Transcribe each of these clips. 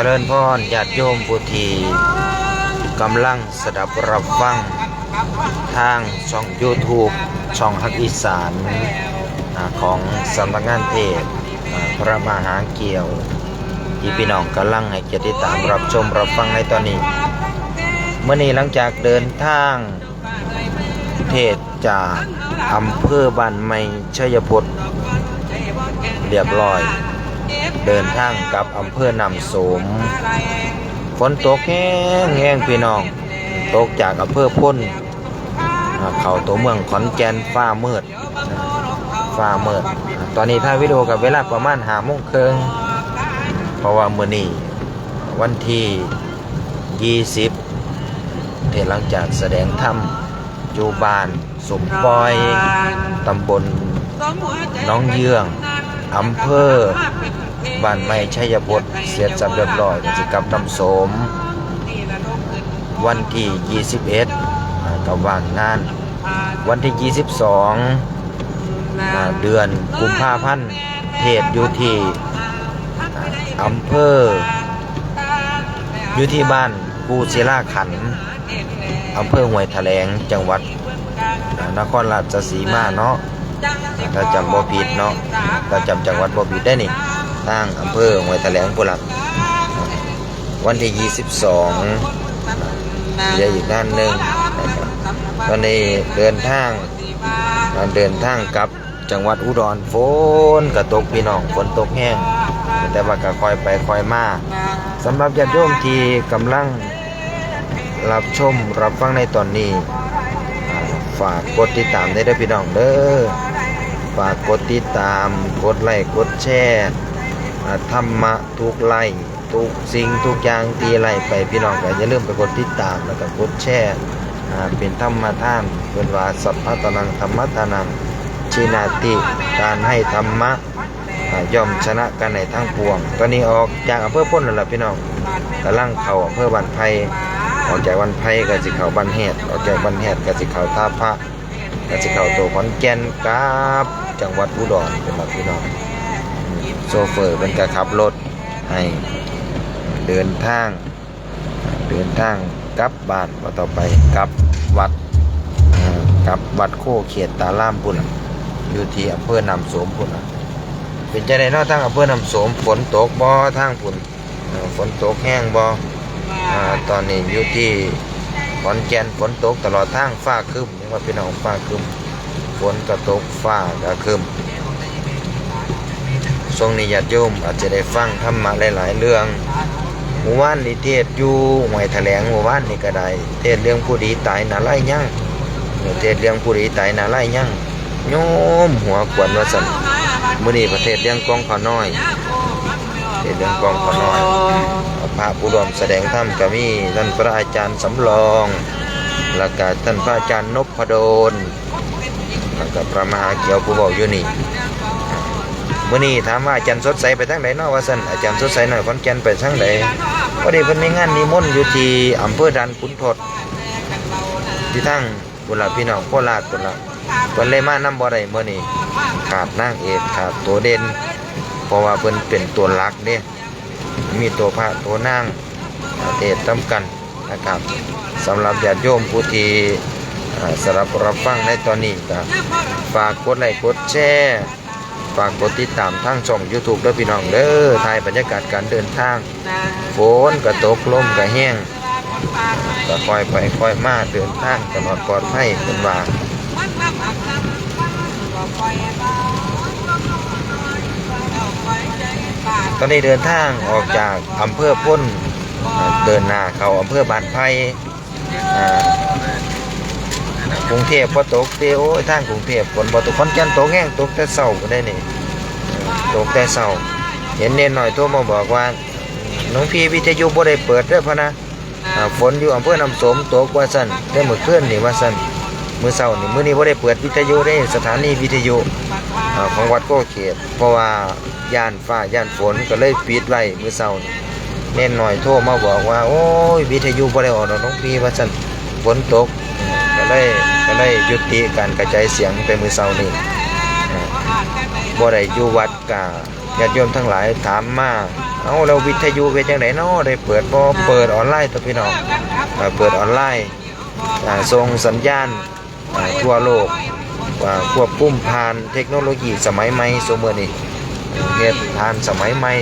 จริญพรญาติโยมผู้ที่กำลังสดับรับฟัง ทางช่อง YouTube ช่องฮักอีสานอของสำนักงานเทศพระมหาเกี่ยว ที่พี่น้องกำลังให้เกียรติตามรับชมรับฟังในตอนนี้ เมื่อนี้หลังจากเดินทางเทศจากอำเภอบ้านไม้ชัยพจน์เรียบร้อย เดินทางกลับอำเภอนำสมฝนตกแห้งแห้งพี่น้อง ตกจากอำเภอพ้นอ่าเข้าตัวเมืองขอนแก่นฟ้ามืดฟ้ามืด ตอนนี้ถ่ายวิดีโอกับเวลาประมาณหาโมงครึ่งเพราะว่ามื้อนี้วันที่ 20เทหลังจากแสดงธรรมอยู่บ้านสมปอยตำบลน้องเยื่องอำเภอ บ้านไม้ชัยพจน์เสียจับเรียบร้อยก็สิกลับนำสม วันที่ 21กับว่างงาน วันที่ 22 เดือนกุมภาพันธ์เทศอยู่ที่อำเภออยู่ที่บ้านกูศิลาขันอำเภอห้วยแถลงจังหวัดนครราชสีมาเนาะถ้าจำบ่ผิดเนาะถ้าจำจังหวัดบ่ผิดได้นี่ ทางอำเภอห้วยแถลงพุ่นล่ะวันที่ 22เดี๋ยวอีกด้านหนึ่งตอนนี้เดินทางเดินทางกลับจังหวัดอุดรฝนกระตกพี่น้องฝนตกแห้ง แต่ว่าก็คอยไปคอยมาสำหรับญาติโยมที่กำลังรับชมรับฟังในตอนนี้ ฝากกดติดตามได้ด้อพี่น้องเด้อฝากกดติดตาม กดไลค์ กดแชร์ ธรรมะทุกไลค์ทุกสิ่งทุกอย่างตีไลค์ไปพี่น้องก็อย่าลืมไปกดติดตามแล้วก็กดแชร์เป็นธรรมทานเป็นว่าสัพพะตนังธรรมทานังชินาติการให้ธรรมะย่อมชนะกันในทั้งปวง ตอนนี้ออกจากอำเภอพ้นแล้วล่ะพี่น้องกำลังเข้าอำเภอบันไพออกจากบันไพก็สิเข้าบันเฮดออกจากบันเฮดก็สิเข้าท่าพระก็จะเข้าตัวขอนแก่นกับจังหวัดอุดรเป็นหลักพี่น้อง โซเฟอร์เป็นการขับรถให้เดินทาง เดินทางกลับบ้านว่าต่อไปกลับวัดกลับวัดโคเขตตาล่ามพุ่นอยู่ที่อำเภอนำโสมพุ่นนะเป็นใจในนอกทางอำเภอนำโสมฝนตกบ่ทางพุ่นฝนตกแห้งบ่อ่าตอนนี้อยู่ที่ขอนแก่นฝนตกตลอดทางฟ้าครึมยังว่าพี่น้องฟ้าครึมฝนก็ตกฟ้าก็คึม ช่วงนี้ญาติโยมอาจจะได้ฟังธรรมะหลาย ๆ เรื่องหมู่บ้านนี่เทศอยู่หวยแถลงหมู่บ้านนี่ก็ได้เทศเรื่องผู้ดีตายนาไล่ยั่งเทศเรื่องผู้ดีตายนาไล่ยั่งโยมหัวขวนว่าสันมื้อนี้ประเทศเรื่องกองขอน้อยเทศเรื่องกองขอน้อยพระผู้รวมแสดงธรรมก็มีท่านพระอาจารย์สำรองแล้วก็ท่านพระอาจารย์นพดลแล้วก็พระมหาเขียวผู้บอกอยู่นี่ มื่อนี้ถามว่าอาจารย์สดใสไปทางไหนนาะว่าสันอาจารย์สดใสหน่อยขอนแก่นไปทางไหนพอดีเพิ่นมีงานนิมนต์อยู่ที่อำเภอด่านขุนทดที่ทางบุรีพี่น้องโคราชพุ่นละเพิ่นเลยมานำบ่ได้มื้อนี้ขาดนางเอกขาดตัวเด่นเพราะว่าเพิ่นเป็นตัวหลักเด้มีตัวพระตัวนางเทศต้กันนะครับสำหรับญาติโยมผู้ที่อ่ารับรับฟังในตอนนี้ก็ฝากกดไลค์กดแชร์ ฝากกดติดตามทางช่อง YouTube ด้วยพี่น้องเด้อถ่ายบรรยากาศการเดินทางฝนก็ตกลมก็แห้งก็ค่อยไปค่อยมาเดินทางตลอดปลอดภัยเป็นว่าตอนนี้เดินทางออกจากอำเภอพ้นอ่าเดินหน้าเข้าอำเภอบ้านไผ่อ่า กรุงเทพพอตกเตีโอ้ยทางกรุงเทพฝนบ่ตกขอนแก่นตกแห้งตกแต่เช้าก็ได้นี่ตกแต่เช้าเห็นเนนหน่อยโทรมาบอกว่าน้องพี่วิทยุบ่ได้เปิดเด้อพะนะฝนอยู่อำเภอน้ำสมตกว่าซั่นแต่มื้อคืนนี่ว่าซั่นมื้อเช้านี่มื้อนี้บ่ได้เปิดวิทยุได้สถานีวิทยุของวัดโกเขต เพราะว่าย่านฟ้าย่านฝนก็เลยปิดไว้มื้อเช้านี่แน่นหน่อยโทรมาบอกว่า โอ้ยวิทยุบ่ได้ออกน้องพี่ว่าซั่นฝนตก เลยก็เลยยุติการกระจายเสียงไปมือเช้านี่บ่ได้อยู่วัดกะญาติโยมทั้งหลายถามมาเอาเราวิทยุเป็นจังไดเนาะได้เปิดบ่เปิดออนไลน์ตัวพี่น้องเปิดออนไลน์ส่งสัญญาณทั่วโลกควบคุมผ่านเทคโนโลยีสมัยใหม่สมมือนี้เฮ็ดผ่านสมัยใหม่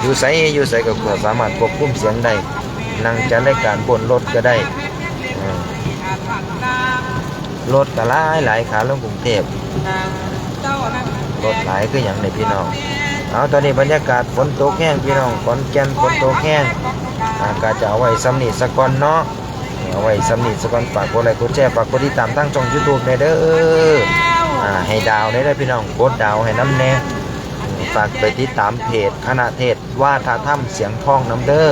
อยู่ไสอยู่ไสก็สามารถควบคุมเสียงได้นั่งจัดรายการบนรถก็ได้ รถก็หลายหลายขาลงกรุงเทพรถหลายคืออย่างในพี่น้องเอาตอนนี้บรรยากาศฝนตกแห้งพี่น้องฝนแก่นฝนตกแห้งอากาศจะเอาไว้สำนีสะก่อนเนาะเอาไว้สำนีสะก่อนฝากกดไลค์กดแชร์ฝากกดติดตามทั้งช่องยูทูบในเด้ออ่าให้ดาวได้ได้อพี่น้องกดดาวให้น้ำแน่ฝากไปติดตามเพจคณะเทศว่าทาถ้ำเสียงทองน้ำเด้อ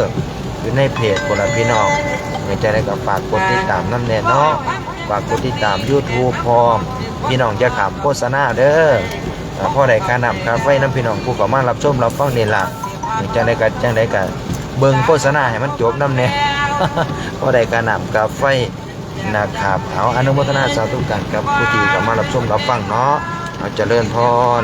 อยู่ในเพจคนละพี่น้องเมื่อจะได้ก็ฝากกดติดตามน้ำแน่เนาะ ฝากกดติดตาม YouTube พร้อม พี่น้องจะขามโฆษณาเด้อพ่อใดการนำคาไฟน้ำพี่น้องผู้ข้ามารับชมรับฟังนี่ล่ะจังได้กันจังได้กันเบิ่งโฆษณาให้มันจบน้ำเนี่ยพ่อใดการนำคาไฟนะครับเอาอนุโมทนาสาธุกันกับผู้ที่ข้ามารับชมรับฟังเนาะเอาเจริญพร